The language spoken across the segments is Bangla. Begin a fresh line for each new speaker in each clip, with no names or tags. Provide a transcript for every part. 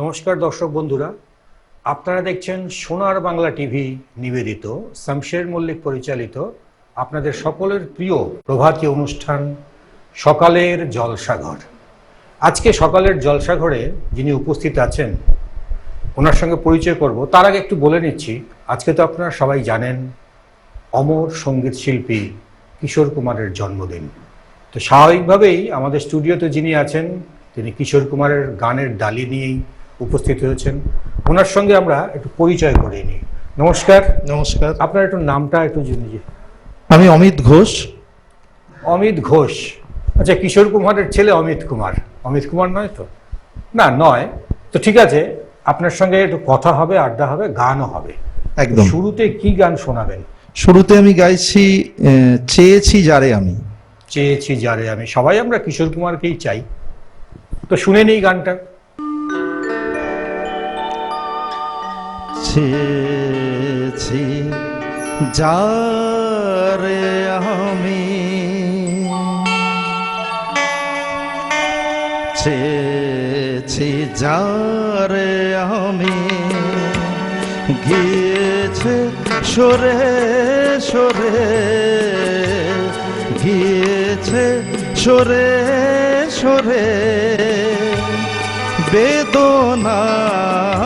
নমস্কার দর্শক বন্ধুরা। আপনারা দেখছেন সোনার বাংলা টিভি নিবেদিত, শামশের মল্লিক পরিচালিত আপনাদের সকলের প্রিয় প্রভাতী অনুষ্ঠান সকালের জলসাঘর। আজকে সকালের জলসাঘরে যিনি উপস্থিত আছেন, ওনার সঙ্গে পরিচয় করব। তার আগে একটু বলে নিচ্ছি, আজকে তো আপনারা সবাই জানেন, অমর সংগীত শিল্পী কিশোর কুমারের জন্মদিন। তো স্বাভাবিকভাবেই আমাদের স্টুডিওতে যিনি আছেন, তিনি কিশোর কুমারের গানের ডালি নিয়েই উপস্থিত হয়েছেন। ওনার সঙ্গে আমরা একটু পরিচয় করে নিই। নমস্কার।
নমস্কার।
আপনার একটু নামটা একটু জেনে যে
আমি অমিত ঘোষ।
অমিত ঘোষ। আচ্ছা কিশোর কুমারের ছেলে অমিত কুমার। অমিত কুমার নয় তো? না নয়। তো ঠিক আছে আপনার সঙ্গে একটু কথা হবে আড্ডা হবে গানও হবে।
একদম।
শুরুতে কি গান শোনাবেন?
শুরুতে আমি গাইছি চেয়েছি যারে আমি।
চেয়েছি যারে আমি। সবাই আমরা কিশোর কুমারকেই চাই। তো শুনে নেই গানটা।
চেয়েছি যারে আমি চেয়েছি যারে আমি গিয়েছে সরে সরে গিয়েছে সরে সরে বেদনার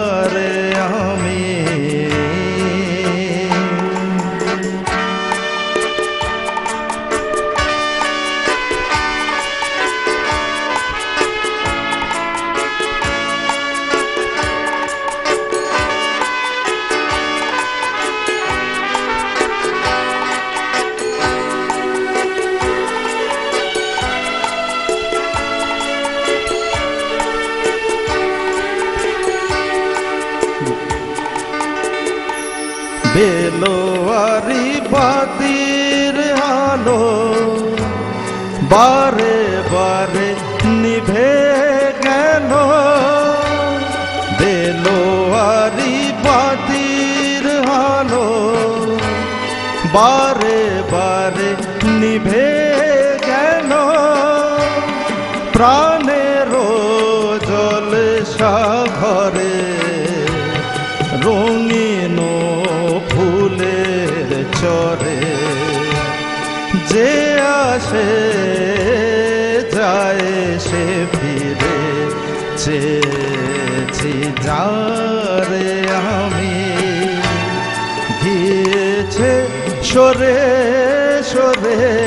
যে আসে, যায় সে ফিরে। চেয়েছি যারে আমি। গিয়েছে সরে সরে।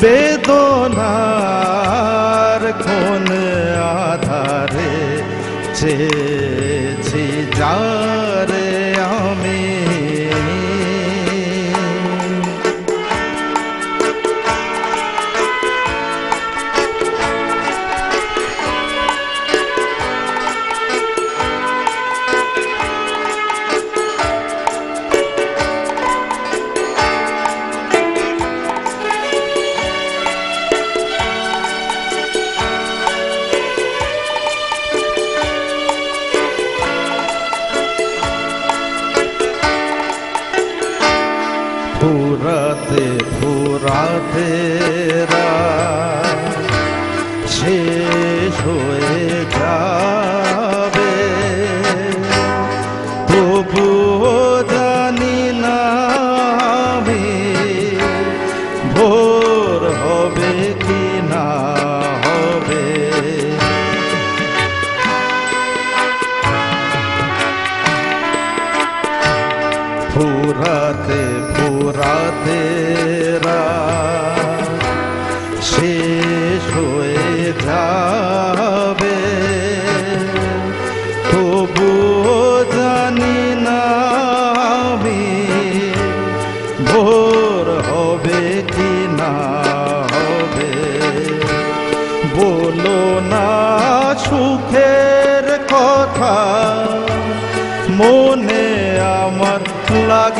বেদনার কোন আধারে। চেয়েছি ফুরাতে ফুরাতে রাত শেষ হয়ে যাবে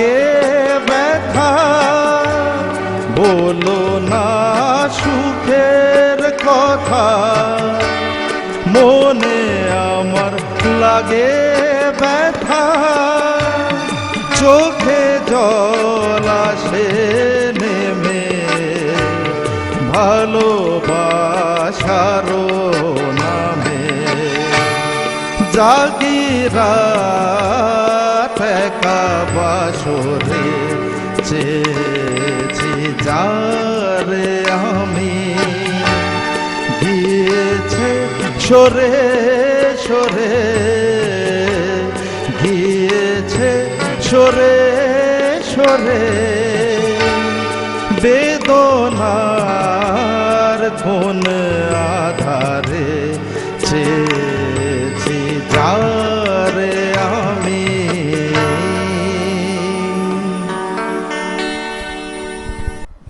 লাগে ব্যথা। বলো না সুখের কথা। মনে আমার লাগে ব্যথা। চোখে জল আসে নেমে। ভালোবাসারও নামে। জাগিরা বাসরে চেয়েছি যারে আমি গিয়েছে সরে সরে গিয়েছে সরে সরে। বেদনার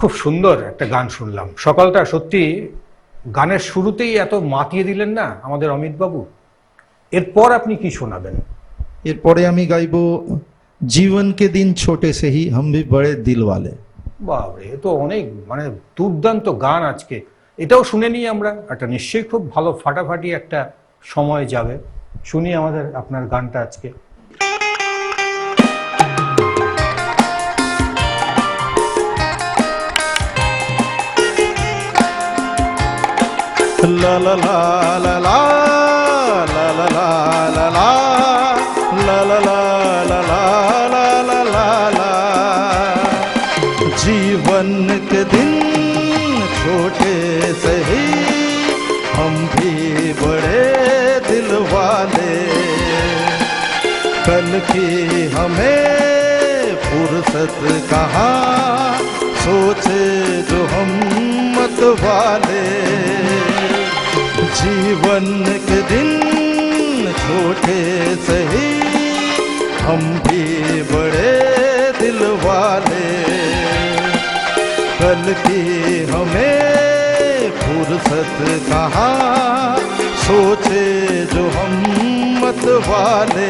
খুব সুন্দর একটা গান শুনলাম। সকালটা সত্যি গানের শুরুতেই এত মাতিয়ে দিলেন না আমাদের অমিত বাবু এরপর আপনি কি শোনাবেন?
এরপরে আমি গাইব জীবনকে দিন ছোটে সেহি হম ভি বড়ে দিল ওয়ালে।
বাবরে এ তো অনেক মানে দুর্দান্ত গান আজকে। এটাও শুনে নিই আমরা একটা নিশ্চয়ই খুব ভালো ফাটাফাটি একটা সময় যাবে। শুনি আমাদের আপনার গানটা আজকে।
la la la la la जीवन के दिन छोटे सही हम भी बड़े दिल वाले कल की हमें फुर्सत कहा सोचे जो हम मत वाले जीवन के दिन छोटे सही, हम भी बड़े दिल वाले। कल की हमें फुर्सत कहाँ, सोचे जो हम मत वाले।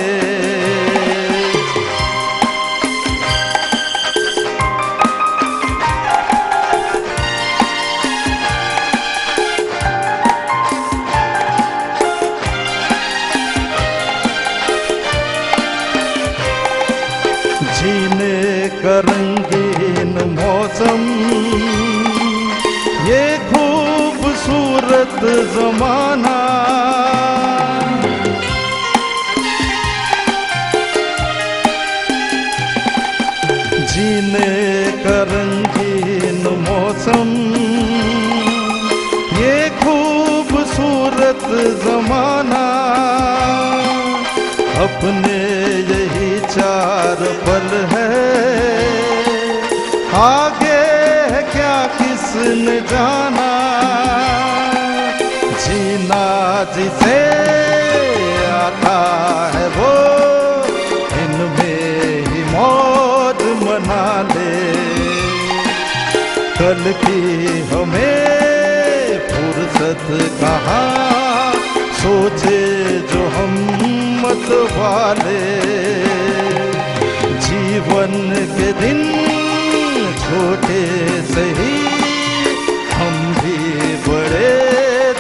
आगे है क्या किसने जाना? जीना जिसे आता है वो, इनमें ही मौज मना ले। कल की हमें फुर्सत कहाँ? सोचे जो हम मत वाले। जीवन के दिन छोटे सही, हम भी बड़े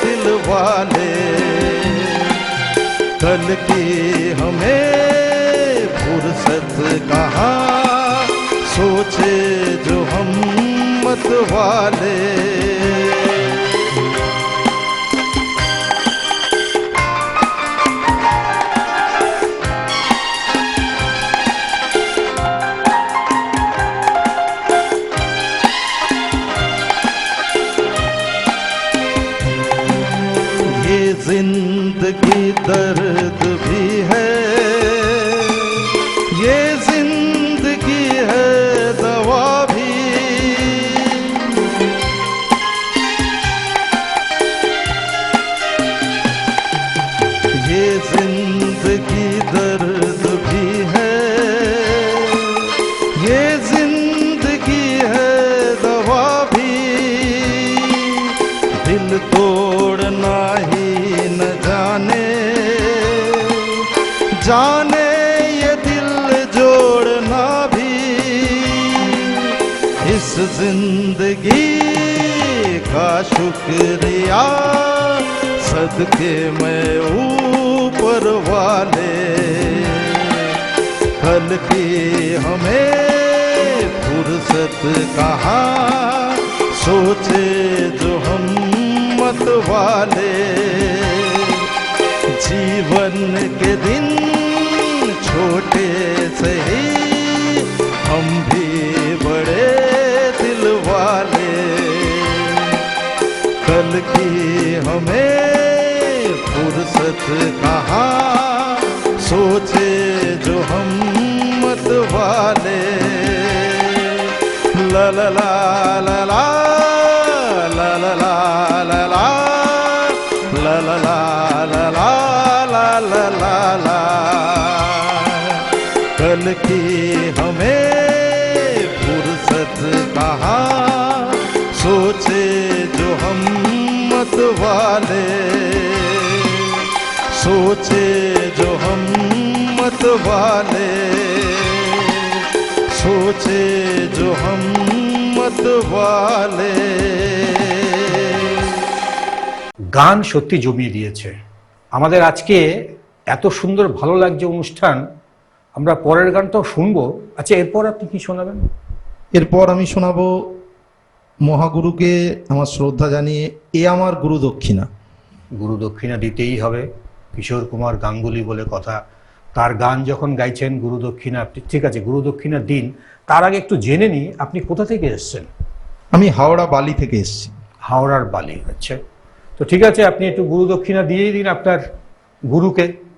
दिल वाले कल की हमें फुर्सत कहाँ, सोचे जो हम मत वाले शुक्रिया। सदके मैं ऊपर वाले। कल की हमें फुर्सत कहाँ, सोचे जो हम मत वाले। जीवन के दिन छोटे सही हम भी बड़े दिल वाले। कल की हमें फुर्सत कहाँ सोचे जो हम मत वाले ला ला ला ला ला ला ला ला ला ला ला ला ला ला ला ला ला ला कल की हमें फुर्सत कहाँ सोचे वाले सोचे जो हम मत वाले सोचे जो हम मत वाले
গান সত্যি জমিয়ে দিয়েছে আমাদের আজকে এত সুন্দর ভালো লাগছে অনুষ্ঠান আমরা পরের গানটাও শুনবো আচ্ছা এরপর আপনি কি শোনাবেন
এরপর আমি শোনাবো মহাগুরুকে আমার শ্রদ্ধা জানিয়ে এ আমার গুরু দক্ষিণা।
গুরু দক্ষিণা দিতেই হবে। কিশোর কুমার গাঙ্গুলি বলে কথা। তার গান যখন গাইছেন গুরু দক্ষিণা আপনি- ঠিক আছে গুরু দক্ষিণা দিন। তার আগে একটু জেনে নিই আপনি কোথা থেকে এসছেন?
আমি হাওড়া বালি থেকে এসেছি।
হাওড়ার বালি আচ্ছা। তো ঠিক আছে আপনি একটু গুরু দক্ষিণা দিয়েই দিন আপনার গুরুকে।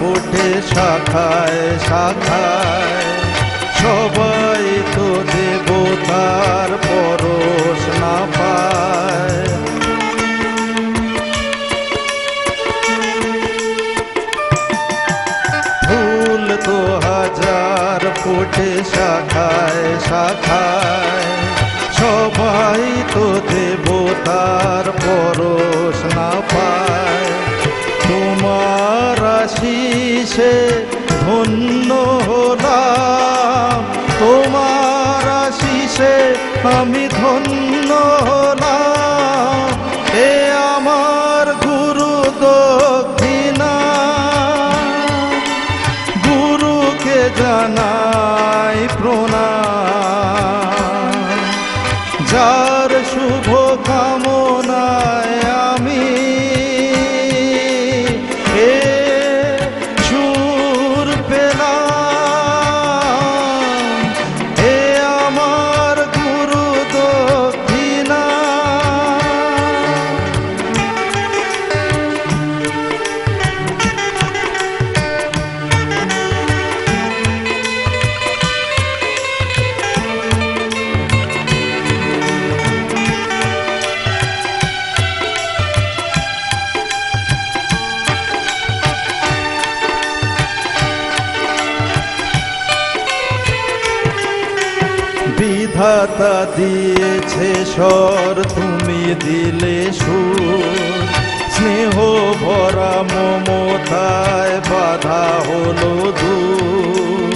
ফোটে শাখায় শাখায়। সবাই তো দেবতার পরশ না পায়। ফুল তো হাজার ফোটে শাখায় শাখায়। সবাই তো দেবতার পরশ আশিসে ধন্য হলাম। তোমার আশিসে আমি ধন্য হলাম। এ আমার গুরু দক্ষিণা। গুরুকে জানাই বিধাতা দিয়েছে স্বর, তুমি দিলে সুর। স্নেহ ভরা মমতায় বাধা হলো দূর।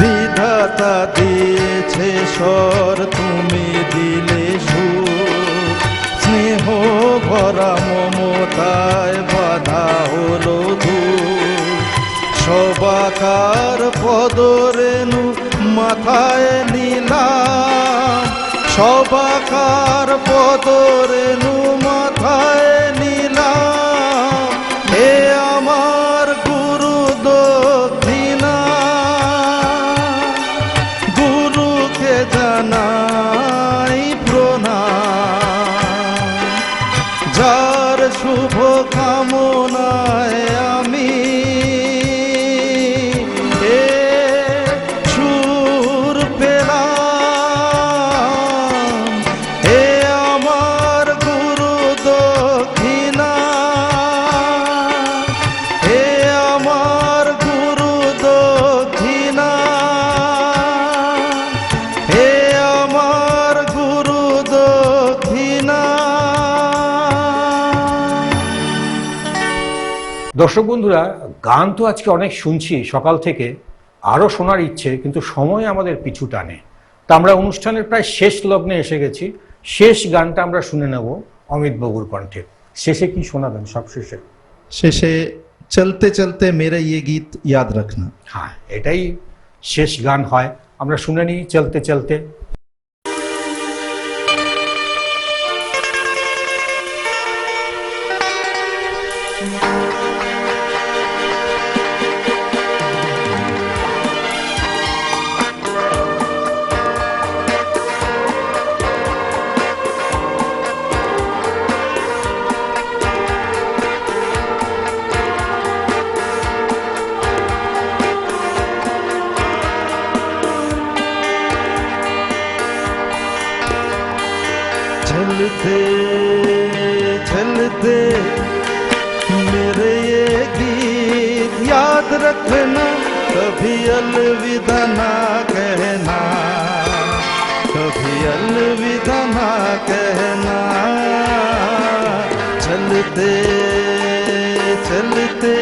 বিধাতা দিয়েছে স্বর, তুমি দিলে সুর। স্নেহ ভরা মমতায় সবাকার পদরেণু মাথায় নিলাম। সবাকার পদরেণু
দর্শক বন্ধুরা গান তো আজকে অনেক শুনছি সকাল থেকে। আরও শোনার ইচ্ছে কিন্তু সময় আমাদের পিছু টানে। তা আমরা অনুষ্ঠানের প্রায় শেষ লগ্নে এসে গেছি। শেষ গানটা আমরা শুনে নেব অমিত বাবুর কণ্ঠে। শেষে কি শোনাবেন সব শেষে
শেষে চলতে চলতে মেরে ইয়ে গীত ইয়াদ রাখনা।
হ্যাঁ এটাই শেষ গান হয়। আমরা শুনে নিই চলতে চলতে
चलते चलते मेरे ये गीत याद रखना, कभी अलविदा ना कहना। कभी अलविदा ना कहना। चलते चलते।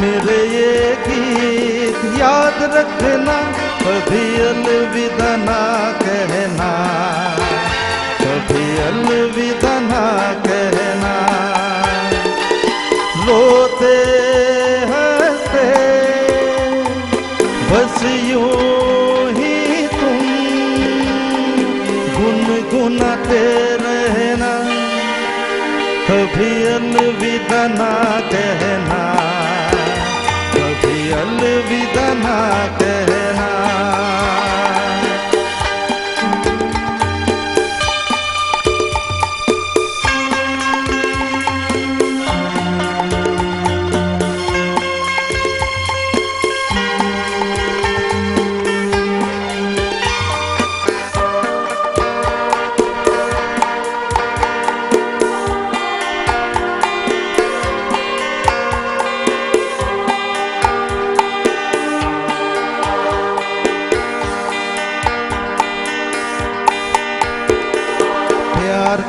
मेरे ये गीत याद रखना, कभी अलविदा ना कहना। अलविदा ना कहना। रोते हँसते, बस यूँ ही तुम गुनगुनाते रहना। कभी अलविदा ना कहना।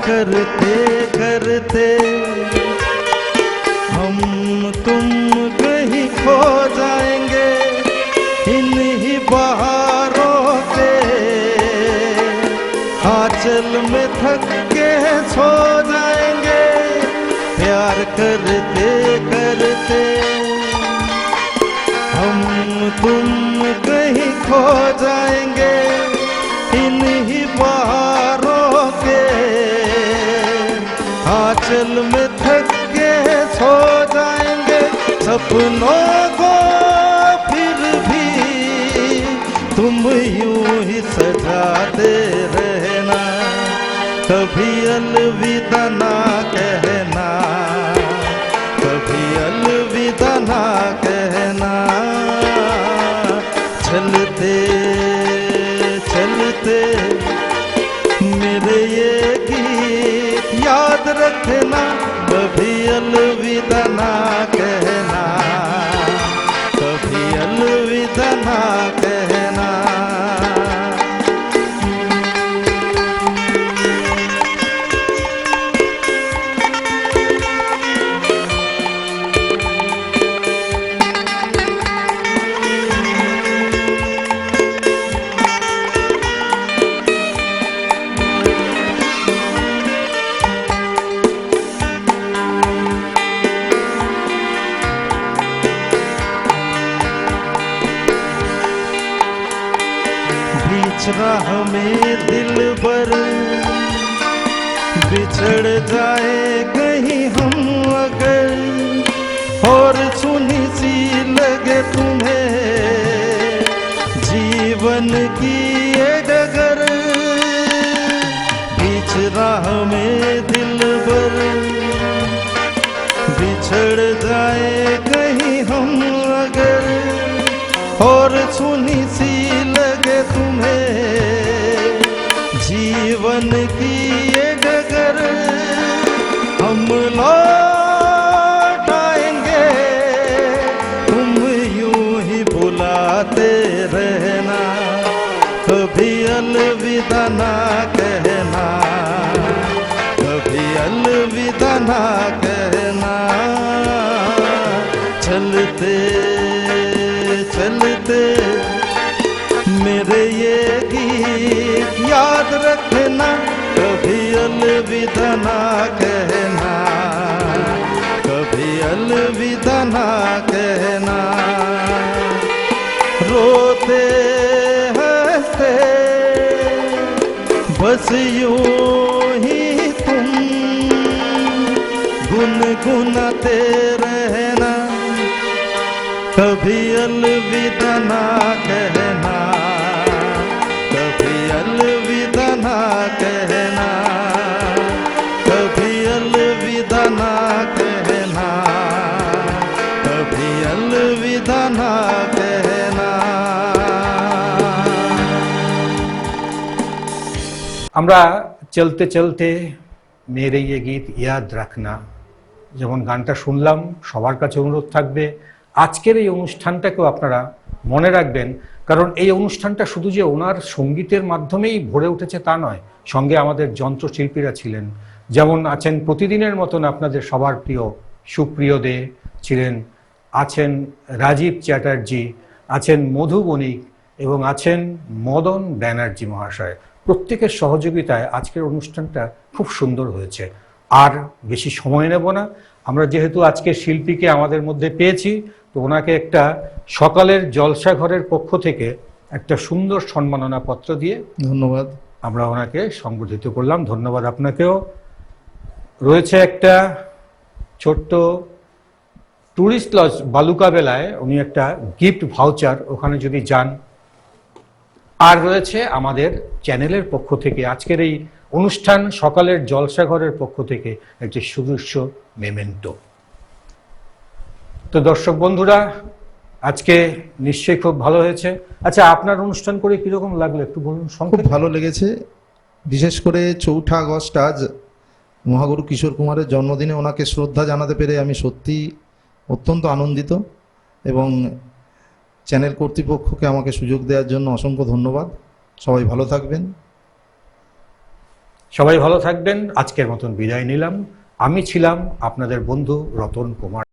करते करते। हम तुम कहीं खो जाएँगे, इन्हीं बहारों के आंचल में थक के सो जाएँगे, प्यार करते करते। हम तुम आंचल में थक के सो जाएँगे सपनों की ये डगर। बीच राह में दिल भर। बिछड़ जाए कहीं हम अगर। और सुनी सी लगे तुम्हें। जीवन की अलविदा ना कहना। रोते हँसते बस यूँ ही तुम। गुनगुनाते रहना, कभी अलविदा ना कहना।
আমরা চলতে চলতে মেরে ইয়ে গীত ইয়াদ রাখনা যেমন গানটা শুনলাম, সবার কাছে অনুরোধ থাকবে। আজকের এই অনুষ্ঠানটাকেও আপনারা মনে রাখবেন, কারণ এই অনুষ্ঠানটা শুধু যে ওনার সঙ্গীতের মাধ্যমেই ভরে উঠেছে তা নয়, সঙ্গে আমাদের যন্ত্রশিল্পীরা ছিলেন। যেমন আছেন প্রতিদিনের মতন আপনাদের সবার প্রিয় সুপ্রিয় দে, ছিলেন, আছেন রাজীব চ্যাটার্জি, আছেন মধু বণিক এবং আছেন মদন ব্যানার্জি মহাশয়। প্রত্যেকের সহযোগিতায় আজকের অনুষ্ঠানটা খুব সুন্দর হয়েছে। আর বেশি সময় নেব না। আমরা যেহেতু আজকে শিল্পীকে আমাদের মধ্যে পেয়েছি তো ওনাকে একটা সকালের জলসাঘরের পক্ষ থেকে একটা সুন্দর সম্মাননা পত্র দিয়ে
ধন্যবাদ।
আমরা ওনাকে সংবর্ধিত করলাম। ধন্যবাদ আপনাকেও। রয়েছে একটা ছোট্ট ট্যুরিস্ট লজ বালুকা বেলায় উনি একটা গিফট ভাউচার। ওখানে যদি যান আর রয়েছে আমাদের চ্যানেলের পক্ষ থেকে, আজকের এই অনুষ্ঠান সকালের জলসাঘরের পক্ষ থেকে একটি সুদৃশ্য মেমেন্টো। তো দর্শক বন্ধুরা, আজকে নিশ্চয়ই খুব ভালো হয়েছে। আচ্ছা আপনার অনুষ্ঠান করে কীরকম লাগল? একটু বলুন
খুব ভালো লেগেছে। বিশেষ করে চৌঠা আগস্ট, আজ মহাগুরু কিশোর কুমারের জন্মদিনে ওনাকে শ্রদ্ধা জানাতে পেরে আমি সত্যি অত্যন্ত আনন্দিত এবং চ্যানেল কর্তৃপক্ষকে আমাকে সুযোগ দেওয়ার জন্য অসংখ্য ধন্যবাদ। সবাই ভালো থাকবেন।
সবাই ভালো থাকবেন। আজকের মতন বিদায় নিলাম। আমি ছিলাম আপনাদের বন্ধু রতন কুমার।